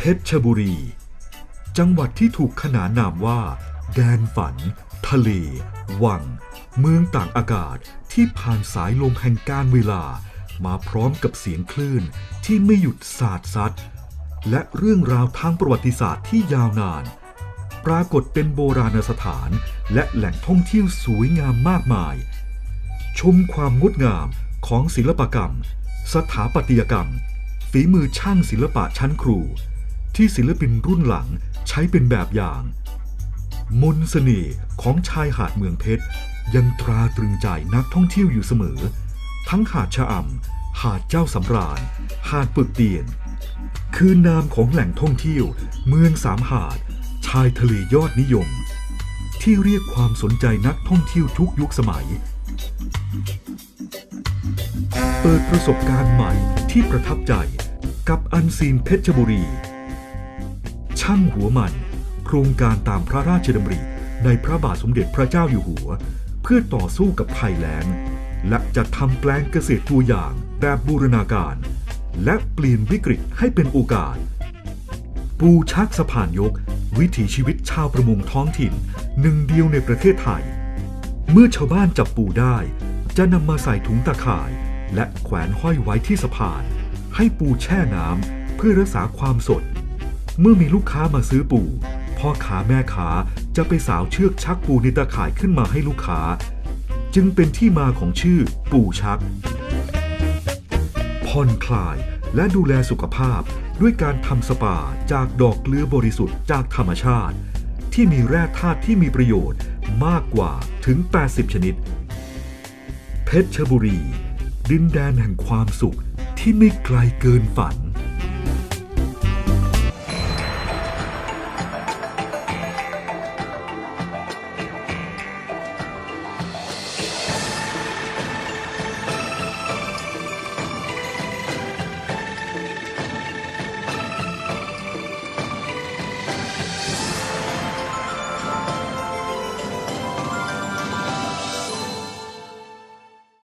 เพชรบุรี จังหวัดที่ถูกขนานนามว่า แดนฝัน ทะเล วัง เมืองต่างอากาศที่ผ่านสายลมแห่งการเวลา มาพร้อมกับเสียงคลื่นที่ไม่หยุดสาดซัด และเรื่องราวทางประวัติศาสตร์ที่ยาวนาน ปรากฏเป็นโบราณสถานและแหล่งท่องเที่ยวสวยงามมากมาย ชมความงดงามของศิลปกรรม สถาปัตยกรรม ฝีมือช่างศิลปะชั้นครู ที่ศิลปินรุ่นหลังใช้เป็นแบบอย่าง มนเสน่ห์ของชายหาดเมืองเพชร ยังตราตรึงใจนักท่องเที่ยวอยู่เสมอ ทั้งหาดชะอำหาดเจ้าสำราญ หาดปึกเตียน คือนามของแหล่งท่องเที่ยว เมืองสามหาด ชายทะเลยอดนิยม ที่เรียกความสนใจนักท่องเที่ยวทุกยุคสมัย เปิดประสบการณ์ใหม่ที่ประทับใจกับอันซีนเพชรบุรี ช่างหัวมัน โครงการตามพระราชดำริในพระบาทสมเด็จพระเจ้าอยู่หัว เพื่อต่อสู้กับภัยแล้ง และจะทำแปลงเกษตรตัวอย่างแบบบูรณาการ และเปลี่ยนวิกฤตให้เป็นโอกาส ปูชักสะพานยก วิถีชีวิตชาวประมงท้องถิ่น หนึ่งเดียวในประเทศไทย เมื่อชาวบ้านจับปูได้ จะนำมาใส่ถุงตะข่าย และแขวนห้อยไว้ที่สะพาน ให้ปูแช่น้ำเพื่อรักษาความสด เมื่อมีลูกค้ามาซื้อปู พ่อค้าแม่ค้าจะไปสาวเชือกชักปูในตะข่ายขึ้นมาให้ลูกค้า จึงเป็นที่มาของชื่อปูชักผ่อนคลายและดูแลสุขภาพด้วยการทำสปาจากดอกเกลือบริสุทธิ์จากธรรมชาติ ที่มีแร่ธาตุที่มีประโยชน์มากกว่าถึง 80 ชนิด เพชรบุรี ดินแดนแห่งความสุขที่ไม่ไกลเกินฝัน